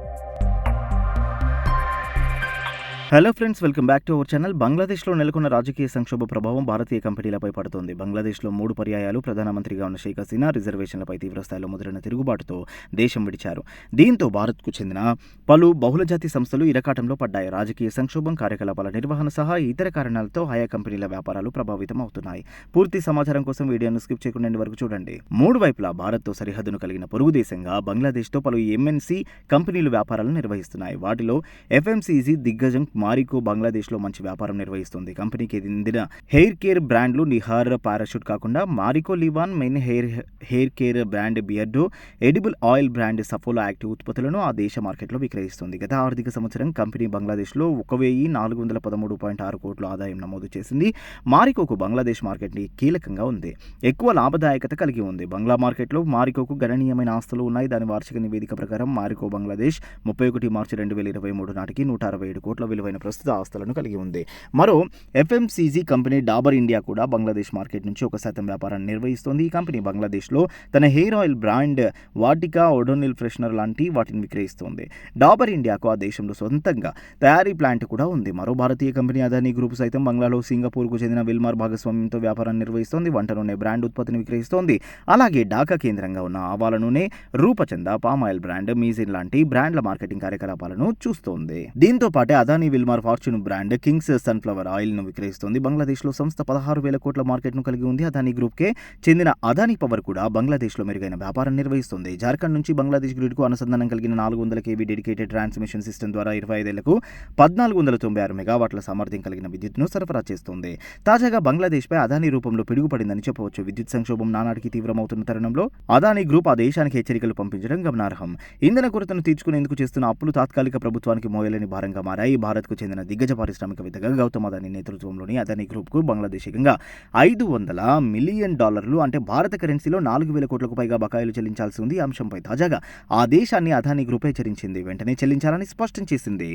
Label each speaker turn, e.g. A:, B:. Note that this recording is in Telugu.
A: you hello friends welcome back to our channel. బంగ్లాదేశ్లో నెలకొన్న రాజకీయ సంక్షోభ ప్రభావం భారతీయ కంపెనీలపై పడుతోంది. బంగ్లాదేశ్లో మూడు పర్యాయాలు ప్రధానమంత్రిగా ఉన్న షేక్ హసీనా రిజర్వేషన్లపై తీవ్రస్థాయిలో మొదలైన తిరుగుబాటుతో దేశం విడిచారు. దీంతో భారత్కు చెందిన పలు బహుళజాతి సంస్థలు ఇరకాటంలో పడ్డాయి. రాజకీయ సంక్షోభం కార్యకలాపాల నిర్వహణ సహా ఇతర కారణాలతో ఆయా కంపెనీల వ్యాపారాలు ప్రభావితం అవుతున్నాయి. పూర్తి సమాచారం కోసం వీడియోను స్కిప్ చేయకుండా వరకు చూడండి. మూడు వైపులా భారత్తో సరిహద్దును కలిగిన పొరుగు దేశంగా బంగ్లాదేశ్తో పలు ఎంఎన్సీ కంపెనీలు వ్యాపారాలు నిర్వహిస్తున్నాయి. వాటిలో ఎఫ్ఎంసీజీ దిగ్గజం మారికో బంగ్లాదేశ్లో మంచి వ్యాపారం నిర్వహిస్తుంది. కంపెనీకి చెందిన హెయిర్ కేర్ బ్రాండ్లు నిహార్ పారాషూట్ కాకుండా Marico Livon main hair hair care brand Beardo edible oil brand Saffola Active ఉత్పత్తులను ఆ దేశ మార్కెట్లో విక్రయిస్తుంది. గత ఆర్థిక సంవత్సరం కంపెనీ బంగ్లాదేశ్లో ఒక వెయ్యి నాలుగు వందల పదమూడు పాయింట్ ఆరు కోట్ల ఆదాయం నమోదు చేసింది. మారికోకు బంగ్లాదేశ్ మార్కెట్ని కీలకంగా ఉంది. ఎక్కువ లాభదాయకత కలిగి ఉంది. బంగ్లా మార్కెట్లో మారికోకు గణనీయమైన ఆస్తులు ఉన్నాయి. దాని వార్షిక నివేదిక ప్రకారం మారికో బంగ్లాదేశ్ ముప్పై ఒకటి మార్చి రెండు వేల ఇరవై మూడు నాటికి నూట అరవై ఏడు కోట్ల విలువైన ప్రస్తుత ఆస్తులను కలిగి ఉంది. మరో ఎఫ్ఎంసీజీ కంపెనీ డాబర్ ఇండియా కూడా బంగ్లాదేశ్ మార్కెట్ నుంచి ఒక శాతం వ్యాపారాన్ని నిర్వహిస్తోంది. ఈ కంపెనీ బంగ్లాదేశ్లో తన hair oil brand Vatika Odonil freshener లాంటి వాటిని విక్రయిస్తోంది. డాబర్ ఇండియాకు ఆ దేశంలో సొంతంగా తయారీ ప్లాంట్ కూడా ఉంది. మరో భారతీయ కంపెనీ అదానీ గ్రూప్ సైతం బంగ్లాలో సింగపూర్కు చెందిన విల్మార్ భాగస్వామ్యంతో వ్యాపారాన్ని నిర్వహిస్తోంది. వంట నూనె బ్రాండ్ ఉత్పత్తిని విక్రయిస్తోంది. అలాగే ఢాకా కేంద్రంగా ఉన్న ఆవాల నూనె Rupchanda palm oil brand Meizan లాంటి బ్రాండ్ల మార్కెటింగ్ కార్యకలాపాలను చూస్తోంది. దీంతో పాటే Adani Wilmar Fortune brand King's sunflower ఆయిల్ను విక్రయిస్తోంది. బంగ్లాదేశ్లో సంస్థ పదహారు వేల కోట్ల మార్కెట్ను కలిగి ఉంది. అదానీ గ్రూప్ కే చెందిన అదానీ పవర్ కూడా బంగ్లాదేశ్లో మెరుగైన వ్యాపారం నిర్వహిస్తుంది. జార్ఖండ్ నుంచి బంగ్లాదేశ్ గ్రిడ్కు అనుసంధానం కలిగిన నాలుగు వందల కేవీ డెడికేటెడ్ ట్రాన్స్మిషన్ సిస్టమ్ ద్వారా ఇరవై ఐదేళ్ళకు పద్నాలుగు వందల తొంభై ఆరు మెగావాట్ల సామర్థ్యం కలిగిన విద్యుత్ను సరఫరా చేస్తోంది. తాజాగా బంగ్లాదేశ్పై అదానీ రూపంలో పిడుగుపడిందని చెప్పవచ్చు. విద్యుత్ సంక్షోభం నానాటికి తీవ్రమవుతున్న తరుణంలో అదానీ గ్రూప్ ఆ దేశానికి హెచ్చరికలు పంపించడం గమనార్హం. ఇంధన కొరతను తీర్చుకునేందుకు చేస్తున్న అప్పులు తాత్కాలిక ప్రభుత్వానికి మోయలేని భారంగా మారాయి. భారత్ భారత్కు చెందిన దిగ్గజ పారిశ్రామికవేత్తగా గౌతమ్ అదాని నేతృత్వంలోని అదాని గ్రూప్కు బంగ్లాదేశ్ ఏకంగా ఐదు వందల మిలియన్ డాలర్లు అంటే భారత కరెన్సీలో నాలుగు వేల కోట్లకు పైగా బకాయిలు చెల్లించాల్సి ఉంది. ఈ అంశంపై తాజాగా ఆ దేశాన్ని అదాని గ్రూప్ హెచ్చరించింది. వెంటనే చెల్లించాలని స్పష్టం చేసింది.